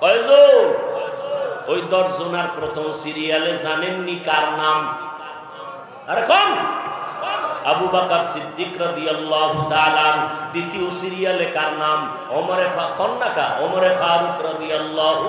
কয়জন ওই দশজনার প্রথম সিরিয়ালে জানেননি কার নাম? আরে কোন আবু বাকার সিদ্দিক রাদিয়াল্লাহু তাআলা দ্বিতীয় সিরিয়ালে কার নাম? ওমরে কন্যাকা ওমরে ফারুক রাদিয়াল্লাহু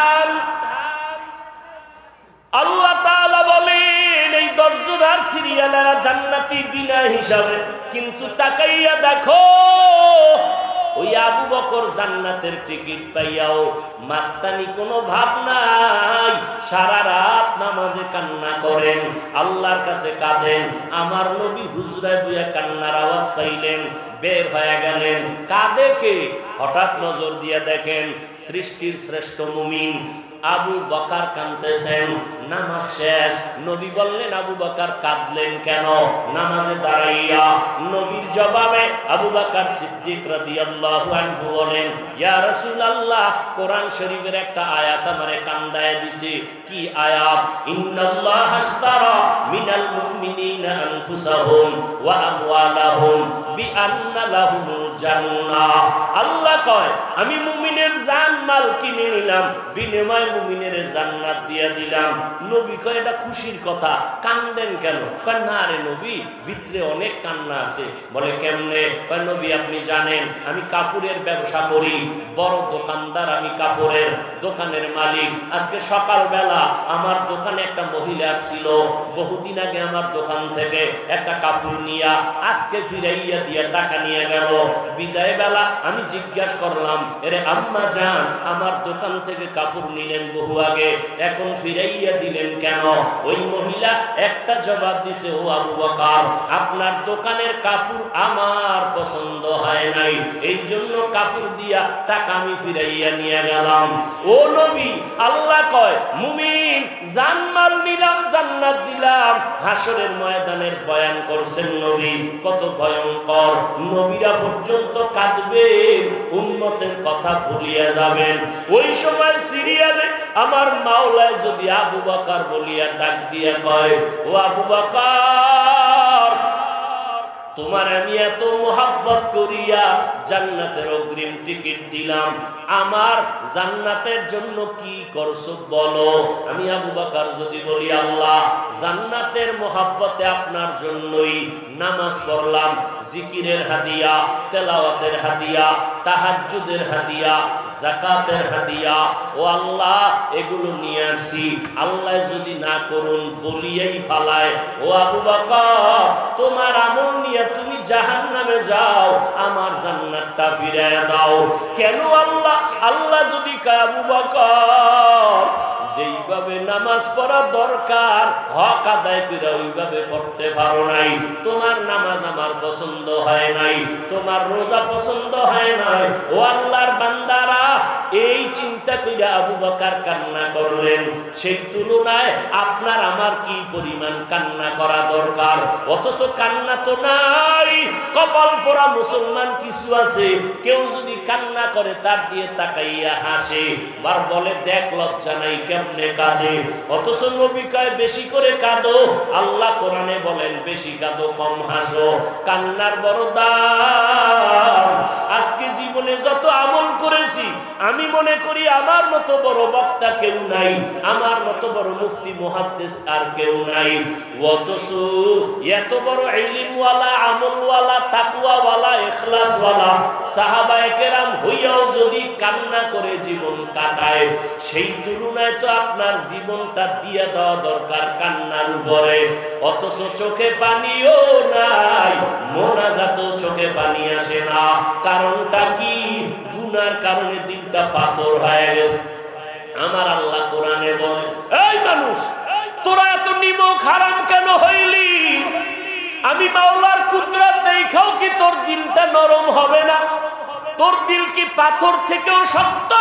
আল্লাহ বলেন, এই দর্জনার সিরিয়ালেরা জান্নাতি বিনা হিসাবে। কিন্তু তাকাইয়া দেখো, ওই আবু বকর জান্নাতের টিকিট পাইয়াও মাস্তানি কোনো ভাব নাই। সারা রাত নামাজে কান্না করেন, আল্লাহর কাছে কাঁদেন। আমার নবী হুজরায় বুয়া কান্নার আওয়াজ পাইলেন, বের হয়ে গেলেন। কাঁদে কে? হঠাৎ নজর দিয়ে দেখেন, সৃষ্টির শ্রেষ্ঠ মুমিন আবু বকার কাঁদতেছেন। নামাজ শেষ। নবী বললেন, আবু বকার, কাঁদলেন কেন? নামাজে দাঁড়াইয়া নবীর জবাবে আবু বকার সিদ্দিক রাদিয়াল্লাহু বলেন, ইয়া রাসূলুল্লাহ, কোরআন শরীফের একটা আয়াত আমারে কান্দায় দিছে। কি আয়াত? ইন্নাল্লাহ মিনাল মুমিনিনা আনফুসাহুম ওয়া আমওয়ালাহুম বিআন্না লাহুমুল জান্নাহ। আল্লাহ কয়, আমি মুমিনের জান মাল কিনে নিলাম, বিনিময়ে মুমিনের জান্নাত দিয়া দিলাম। নবী কয়, এটা খুশির কথা। কান্দেন কেন? কয়, না রে নবী, ভিতরে অনেক কান্না আছে। বলে, কেমনে? কয়, নবী, আপনি জানেন, আমি কাপড়ের ব্যবসা করি। বড় দোকানদার আমি কাপড়ের দোকানের মালিক। আজকে সকালবেলা আমার দোকানে একটা মহিলা ছিল। বহুদিন আগে আমার দোকান থেকে একটা কাপড় নিয়া আজকে ফিরাইয়া দিয়া টাকা নিয়ে গেল। বিদায় বেলা আমি জিজ্ঞাসা করলাম, এরে আম্মা যান আমার দোকান থেকে কাপড় নিলেন বহু আগে, এখন ফিরাইয়া দিলেন কেন? ওই মহিলা একটা জবাব দিছে, ও আবু বকর, আপনার দোকানের কাপড় আমার পছন্দ হয় নাই। এই জন্য কাপড় দিয়া টাকা আমি ফিরাইয়া নিয়ে গেলাম। ও নবী, আল্লাহ কয়, মুমিন, জানমাল নিলাম, জান্নাত দিলাম। হাসরের ময়দানের বয়ান করছেন নবী, কত ভয়ঙ্কর, নবীরা পর্যন্ত কাঁদবেন উন্মতের কথা ভুলিয়া যাবেন। ওই সময় সিরিয়ালে আমার মাওলায় যদি আবু বকর বলিয়া ডাক দিয়া কয়, ও আবু বকর তোমার আমি এত মোহাব্বত করিয়া জান্নাতের অগ্রিম টিকিট দিলাম। আমার জান্নাতের জন্য কি করছ বলো? আমি আবু বাকার যদি বলি, আল্লাহ, জান্নাতের মোহাব্বতে আপনার জন্যই নামাজ পড়লাম, জিকিরের হাদিয়া, তেলাওয়াতের হাদিয়া, তাহাজ্জুদের হাদিয়া জাকাতের হাদিয়া। ও আল্লাহ, এগুলো নিয়ে আসি। আল্লাহ যদি না করুন, বলিয়েই ফালায়। ও আবু বাবা তোমার আমল নিয়ে তুমি জাহান নামে যাও, আমার জান্নাতটা ফিরায় দাও। কেন আল্লাহ? আল্লাহ যদি কাবু বাকা যেইভাবে নামাজ পড়া দরকার, হক আদায় করে ওইভাবে পড়তে পারো নাই। তোমার নামাজ আমার পছন্দ হয় নাই, তোমার রোজা পছন্দ হয় নাই। ও আল্লাহর বান্দারা এই চিন্তা করে আবু বকার কান্না করলেন। সেই তুলনায় আপনার আমার কি পরিমাণ কান্না করা দরকার? অথচ কান্না তো নাই। কপাল পরা মুসলমান কিছু আছে, কেউ যদি কান্না করে তার দিয়ে তাকাইয়া হাসে, বার বলে, দেখ, লজ্জা নাই, কেমনে কাঁদে? অথচ নবী কয়, বেশি করে কাঁদো। আল্লাহ কোরআনে বলেন, বেশি কাঁদো, কম হাসো। কান্নার বড় দাম। আজকে জীবনে যত আমল করেছি, আমি মনে করি আমার মতো বড় বক্তা কেউ নাই, আমার মতো বড় মুফতি, মুহাদ্দিস আর কেউ নাই। অথচ এত বড় ইলিমওয়ালা, আমলওয়ালা তাকুয়াওয়ালা ইখলাসওয়ালা সাহাবায়ে কেরাম হইয়াও যদি কান্না করে জীবন কাটায়, সেই তুলনায় তো আপনার জীবনটা দিয়ে দেওয়া দরকার কান্নার উপরে। অথচ চোখে পানিও নাই মোনাজাত চোখে পানি আসে না। কারণটা কি? গুনার কারণে দিনটা পাথর হয়ে গেছে। আমার আল্লাহ কোরআনে বলে, এই মানুষ, তোরা এত নিমক হারাম কেন হইলি? আমি মাওলার কুদরত দেখাও কি তোর দিলটা নরম হবে না? তোর দিল কি পাথর থেকেও শক্ত?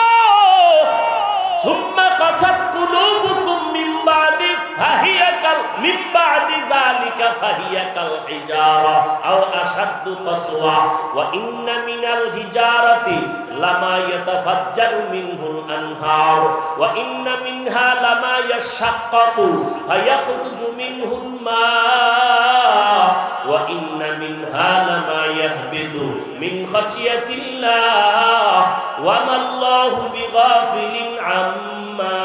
সুম্মা কাসাত কুলুবুকুম মিন বাদি ফাহিয়া কাল মিন হিজারা আও আশাদ্দু কাসওয়া ওয়া ইন্না মিনাল হিজারাতি লামা ইয়াতাফাজ্জারু মিনহুল আনহার ওয়া ইন্না মিনহা লামা ইয়াশাক্কাকু ফায়াখরুজু মিনহুল মা ওয়া ইন্না মিনহা লামা ইয়াহবিতু মিন খাশিয়াতিল্লাহ ওয়া মাল্লাহু বিগাফিলিন আম্মা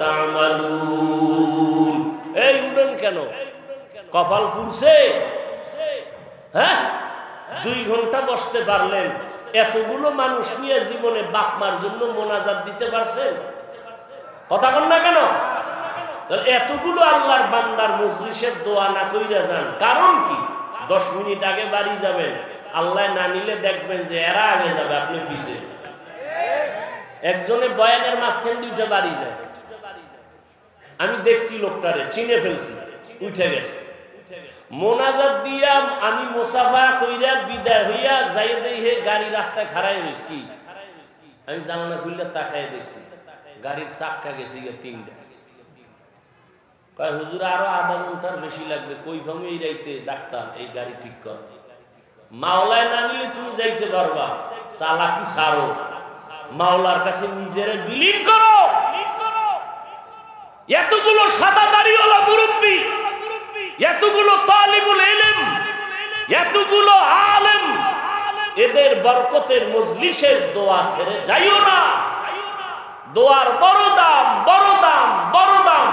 তা'মালুন এই উড়েন কেন কপাল পুড়ছে হ্যাঁ? দুই ঘণ্টা বসতে পারলেন। এতগুলো মানুষ নিয়ে জীবনে বাপমার জন্য মোনাজাত দিতে পারছেন কথা কন না কেন? এতগুলো আল্লাহর বান্দার মজলিসের দোয়া না কইরা যান। কারণ কি? দশ মিনিট আগে বাড়ি যাবেন। আল্লাহ না নিলে দেখবেন যে এরা আগে যাবে, আপনি পিছে। একজনে বয়ানের মাঝখান দুইটা বাড়ি যায়। আমি দেখছি লোকটারে, চিনে ফেলছি, উঠে গেছে। মোনাজাত দিয়া আমি মোসাফা কইরা বিদায় হইয়া যাই দেখে গাড়ি রাস্তায় খাড়াই হইছি আমি জানালা খুললে তাকায় দেখছি, গাড়ির চাক্কা গেছি গিয়ে তিনটা। হুজুর, আরও আধা ঘণ্টার বেশি লাগবে, কই এই রাইতে ডাক্তার, এই গাড়ি ঠিক কর। মাওলায় না নিলে তুমি যাইতে পারবা, চালাকি সারো মাওলার কাছে নিজের বিলীন করো। এতগুলো সাদা দাড়িওয়ালা মুরব্বী এতগুলো তালিবুল ইলম, এতগুলো আলেম, এদের বরকতের মজলিসের দোয়া ছেড়ে যাইও না। দোয়ার বড় দাম বড় দাম বড় দাম।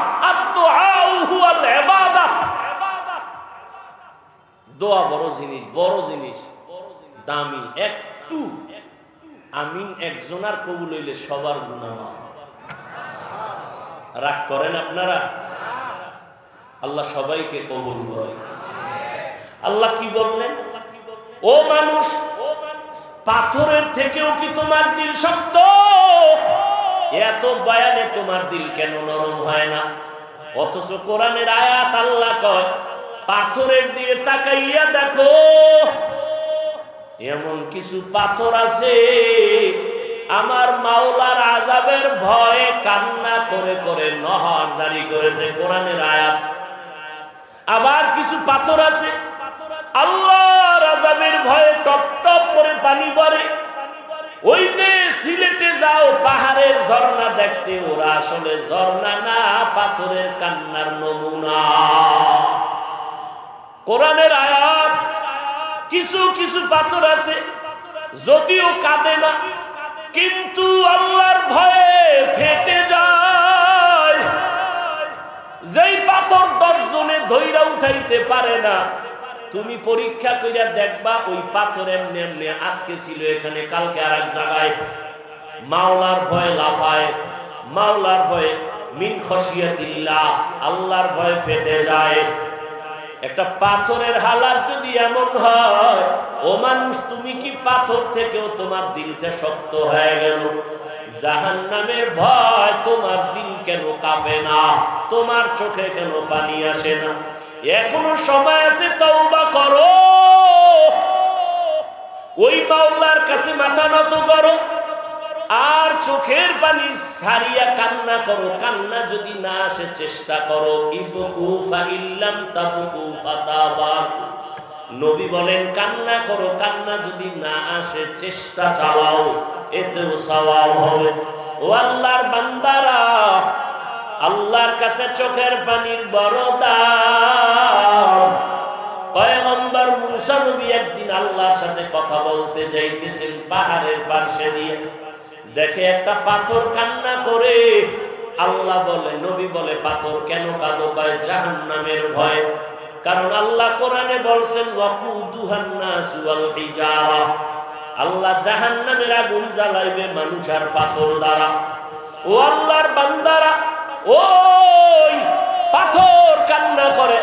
দোয়া বড় জিনিস বড় জিনিস। দামি একটু। আমিন একজনার কবুল হইলে সবার মাফ রাগ করেন আপনারা? আল্লাহ সবাইকে কবুল করে। আল্লাহ কি বললেন? ও মানুষ, পাথরের থেকেও কি তোমার দিল শক্ত? এত বয়ানে তোমার দিল কেন নরম হয় না? অথচ কোরআনের আয়াত আল্লাহ কয়, পাথরের দিয়ে তাকাইয়া দেখো, এমন কিছু পাথর আছে, আমার মাওলার আজাবের ভয়ে কান্না করে করে নহর জারি করেছে কোরআনের আয়াত। আবার কিছু পাথর আছে। আল্লাহ আজাবের ভয়ে টপ টপ করে পানি পড়ে। ওই যে সিলেটে যাও, পাহাড়ের ঝর্ণা দেখতে, ওরা আসলে ঝর্ণা না, পাথরের কান্নার নমুনা। কোরআনের আয়াত, কিছু কিছু পাথর আছে, যদিও কাঁদে না, কিন্তু আল্লাহর ভয়ে ফেটে যায়। যেই পাথর দশজনে ধৈরা উঠাইতে পারে না, তুমি পরীক্ষা করিয়া দেখবা ওই পাথর এমনি এমনি আজকে ছিল এখানে, কালকে আর এক জায়গায়। মাওলার ভয়ে লাফায়, মাওলার ভয়ে মিন খসিয়াতিল্লাহ, আল্লাহর ভয়ে ফেটে যায়। একটা পাথরের হালাত যদি এমন হয়, ও মানুষ, তুমি কি পাথর থেকেও তোমার দিলটা শক্ত হয়ে গেল? জাহান নামের ভয় তোমার দিল কেন কাঁপে না? তোমার চোখে কেন পানি আসে না? এখনও সময় আছে, তওবা করো। ওই মাওলার কাছে মাথা নত করো। আর চোখের পানি সারিয়া কান্না করো, কান্না যদি না আসে চেষ্টা করো। নবী বলেন, কান্না করো, কান্না যদি না আসে চেষ্টা চালাও, এতেও সওয়াব হবে। ও আল্লাহর বান্দারা, আল্লাহর কাছে চোখের পানির বড় একদিন আল্লাহর সাথে কথা বলতে যাইতেছেন পাহাড়ের পাশে দিয়ে। দেখে একটা পাথর কান্না করে। আল্লাহ বলে, নবী বলে, পাথর কেন কাঁদো কয়? জাহান নামের ভয়। কারণ আল্লাহ কোরআনে বলছেন আল্লাহ জাহান নামের আগুন জ্বালাইবে মানুষ আর পাথর দ্বারা। ও আল্লাহর বান্দারা, ওই পাথর কান্না করে।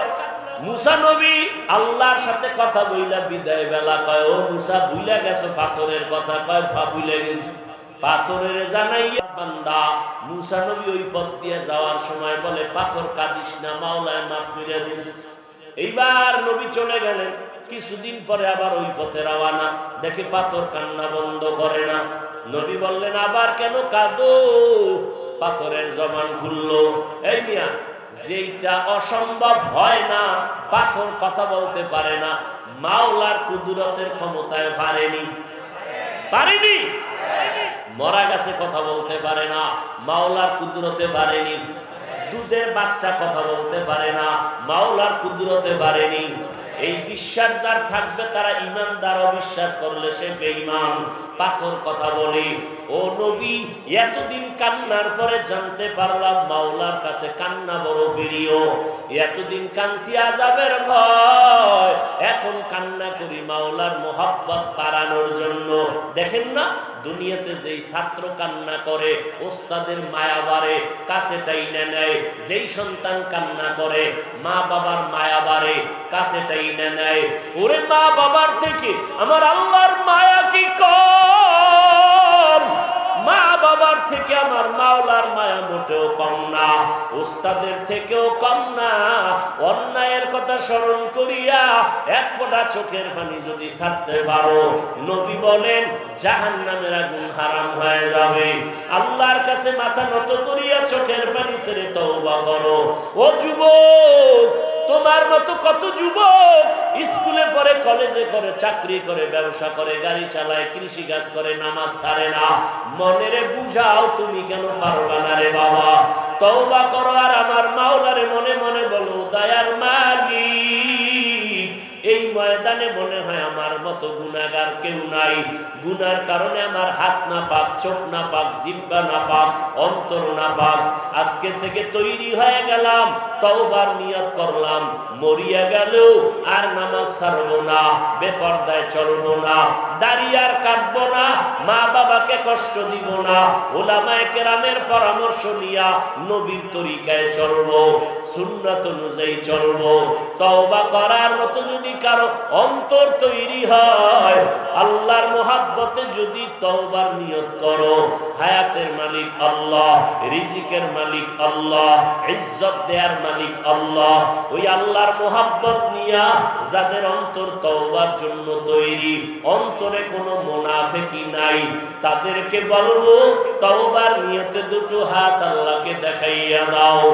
মুসা নবী আল্লাহর সাথে কথা বইলা বিদায় বেলা কয়, ও মুসা ভুলে গেছো পাথরের কথা কয়? ভা ভুলে গেছি। পাথরের জানাইয়া বান্দা মুসা নবী ওই পথ দিয়ে যাওয়ার সময় বলে, পাথর কাঁদিস না, মাওলায় মাফ করে দিস। এইবার নবী চলে গেলেন। কিছুদিন পরে আবার ওই পথে রওয়ানা দেখে পাথর কান্না বন্ধ করে না। নবী বললেন, আবার কেন কাঁদো? পাথরের জবান খুললো। এই মিয়া যেটা অসম্ভব হয় না, পাথর কথা বলতে পারে না। মাওলার কুদুরতের ক্ষমতায় পারেনি। পারেনি? মরা গাছে কথা বলতে পারে না, মাওলার কুদরতে পারেনি দুধের বাচ্চা কথা বলতে পারে না, মাওলার কুদরতে পারেনি এই বিশ্বাস যার থাকবে, তারা ইমানদার অবিশ্বাস করলে সে বেঈমান। পাথর কথা বলে, ও নবী, এতদিন কান্নার পরে জানতে পারলাম, মাওলার কাছে কান্না বড় প্রিয়। এতদিন কানসি আজাবের ভয়, এখন কান্না করি মাওলার মোহাব্বত পারানোর জন্য। দেখেন না দুনিয়াতে যেই ছাত্র কান্না করে, ওস্তাদের মায়া বাড়ে, কাছে টাইনে নেয়। যেই সন্তান কান্না করে, মা বাবার মায়া বাড়ে, কাছে টাইনে নেয়। ওরে মা বাবার থেকে আমার আল্লাহর মায়া কি বাবার থেকে আমার মাওলার মায়া মোটেও কম না। উস্তাদের থেকেও কম না। অন্যায়ের কথা স্মরণ করিয়া এক ফোঁটা চোখের পানি যদি ছাড়তে পারো, নবী বলেন জাহান নামের আগুন হারাম হয়ে যাবে। আল্লাহর কাছে মাথা নত করিয়া চোখের পানি ছেড়ে তওবা করো। ও যুবক তোমার মতো কত যুবক স্কুলে পড়ে, কলেজে করে চাকরি করে, ব্যবসা করে, গাড়ি চালায়, কৃষি কাজ করে, নামাজ ছাড়ে না। মনেরে বুঝাও তুমি কেন পারবা না রে বাবা? তওবা করো আর আমার মাওলারে মনে মনে বলো দয়ার মালিক, এই ময়দানে মনে হয় আমার মতো গুনাগার কেউ নাই। গুনার কারণে আমার হাত না পাক, চোখ না পাক, জিব্বা না পাক, অন্তর না পাক। আজকে থেকে তৈরি হয়ে গেলাম। তওবার নিয়ত করলাম, মরিয়া গেলেও আর নামাজ ছাড়বো না, বেপর্দায় চলবো না কাটবো না মা বাবাকে কষ্ট দিব না ওলামায়ে কেরামের পরামর্শ নিয়া নবীর তরিকায় চলবো অনুযায়ী চলবো। তওবা করার মতো যদি কারও অন্তর তৈরি হয়, আল্লাহর মোহাব্বতে যদি তওবার নিয়ত করো, হায়াতের মালিক আল্লাহ, রিজিকের মালিক আল্লাহ, ইজ্জত দেয়ার মালিক আল্লাহ। ওই আল্লাহর মোহাব্বত নিয়া যাদের অন্তর তওবার জন্য তৈরি, অন্তরে কোনো মোনাফেকি নাই। তাদেরকে বলব তওবার নিয়তে দুটো হাত আল্লাহকে দেখাইয়া দাও।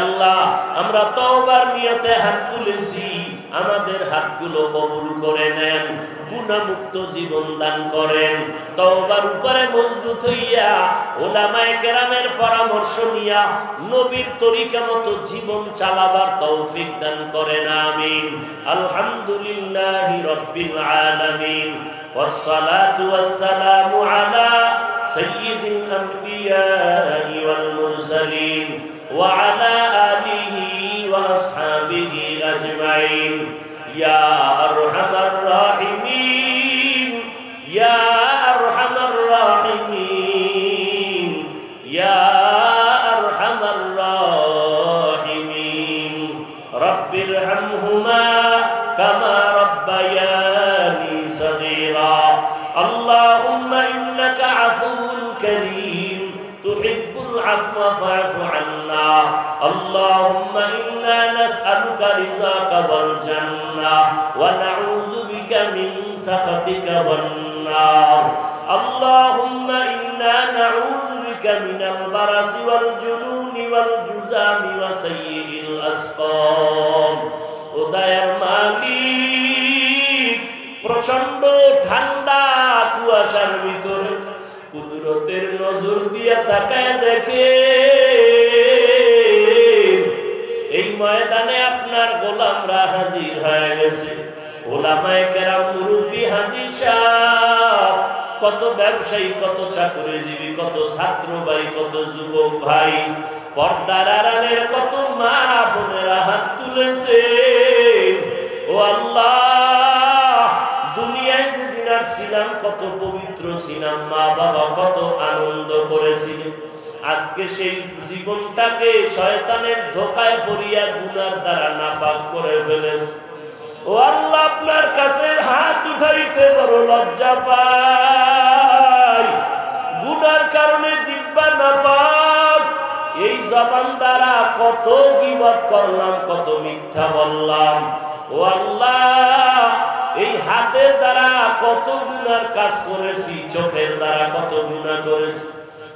আল্লাহ, আমরা তওবার নিয়তে হাত তুলেছি, আমাদের হাতগুলো কবুল করে নেন। গুণামুক্ত জীবন দান করেন তওবার উপরে মজবুত হইয়া ওলামায়ে কেরামের পরামর্শ নিয়া নবীর তরিকা মতো জীবন চালাবার তৌফিক দান করেন আমিন আলহামদুলিল্লাহি রাব্বিল আলামিন والصلاة والسلام على سيد الأنبياء والمرسلين وعلى آله وأصحابه أجمعين يا ربياني صغيرا. اللهم إنك عفو كريم. تحب العفو فاعف عنا. اللهم إنا نسألك رزاك والجنة. ونعوذ بك من سخطك والنار. কুয়াশার ভিতরে কুদরতের নজর দিয়া তাকায় দেখে। এই ময়দানে আপনার গোলামরা হাজির হয়ে গেছে। কত ব্যবসায়ী, কত চাকরিজীবী, কত ছাত্র ভাই, কত যুবক ভাই, পর্দার আড়ালের কত মা বোনেরা হাত তুলেছে। ও আল্লাহ আসছিলাম কত পবিত্র ছিলাম মা বাবা কত আনন্দ করেছিলেন আজকে সেই জীবনটাকে শয়তানের ধোকায় পড়িয়া গুনার দ্বারা নাপাক করে ফেলেছে। ও আল্লাহ, আপনার কাছে হাত উঠাইতে বড় লজ্জা পাই। গুনার কারণে জিব্বা নাপাক। এই জবান দ্বারা কত গিবত করলাম, কত মিথ্যা বললাম। ও আল্লাহ এই হাতের দ্বারা কত গুনার কাজ করেছি, চোখের দ্বারা কত গুণা করেছি।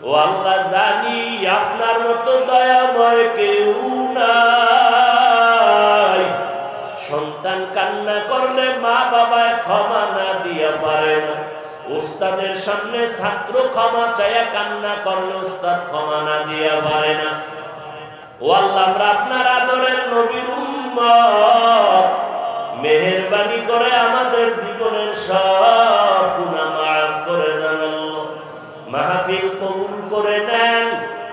ও আল্লাহ, জানি আপনার মতো দয়াময় কেউ নাই। সন্তান কান্না করলে মা বাবায় ক্ষমা না দিয়া পারে না। ওস্তাদের সামনে ছাত্র ক্ষমা চাইয়া কান্না করলে উস্তাদ ক্ষমা না দিয়া পারে না। ও আল্লাহ আপনার আদরের নবীর উম্মত। মেহেরবানি করে আমাদের জীবনের সব গুনাহ মাফ করে দেন। মাহফিল কবুল করে নেন,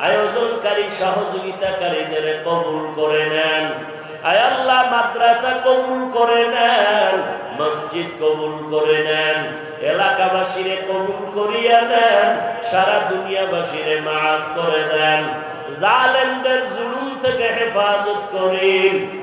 আয়োজনকারী সহযোগিতাকারীদের কবুল করে নেন। আয় আল্লাহ, মাদ্রাসা কবুল করে নেন, মসজিদ কবুল করে নেন, এলাকাবাসীরে কবুল করিয়া নেন, সারা দুনিয়াবাসীরে মাফ করে দেন। জালেমদের জুলুম থেকে হেফাজত করেন।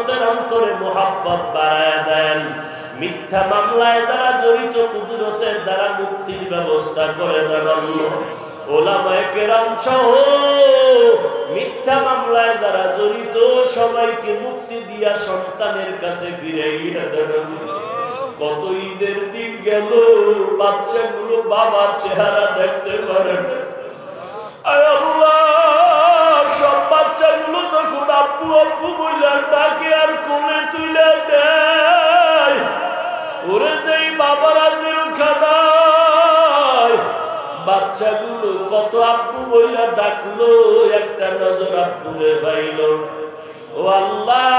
উম্মতের অন্তরে মোহাব্বত বাড়ায় দেন। মিথ্যা মামলায় যারা জড়িত কুদরতের দ্বারা মুক্তির ব্যবস্থা করে দেন বাচ্চাগুলো বাবার চেহারা দেখতে পারে না। আব্বু বইলা ডাকে আর কোলে তুলে দেয়। ওরে যেই বাবারা জেলখানায় বাচ্চাগুলো কত আব্বু বইলা ডাকলো, একটা নজর আব্বুরে পাইল ও আল্লাহ,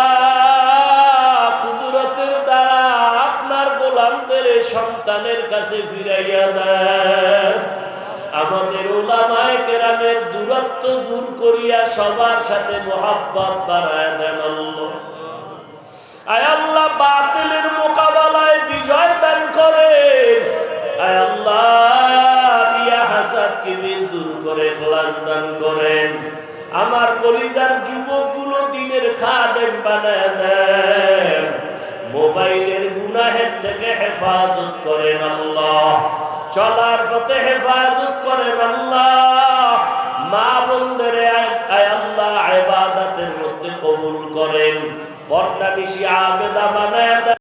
কুদরতের দ্বারা আপনার গোলামদের সন্তানের কাছে ফিরাইয়া দেন আমাদের ওলামায় কেরামের দূরত্ব দূর করিয়া সবার সাথে মোহাব্বত বাড়ায় দেন আল্লাহ। বাতিলের মোকাবেলায় বিজয় দান করে আমার কলিজার দিনের বানায় দেন। মোবাইলের গুনাহের থেকে হেফাজত করেন আল্লাহ। চলার পথে হেফাজত করেন আল্লাহ মা বন্ধের আল্লাহ আবাদাতের মধ্যে কবুল করেন। পর্দা বেশি আবেদা বানায়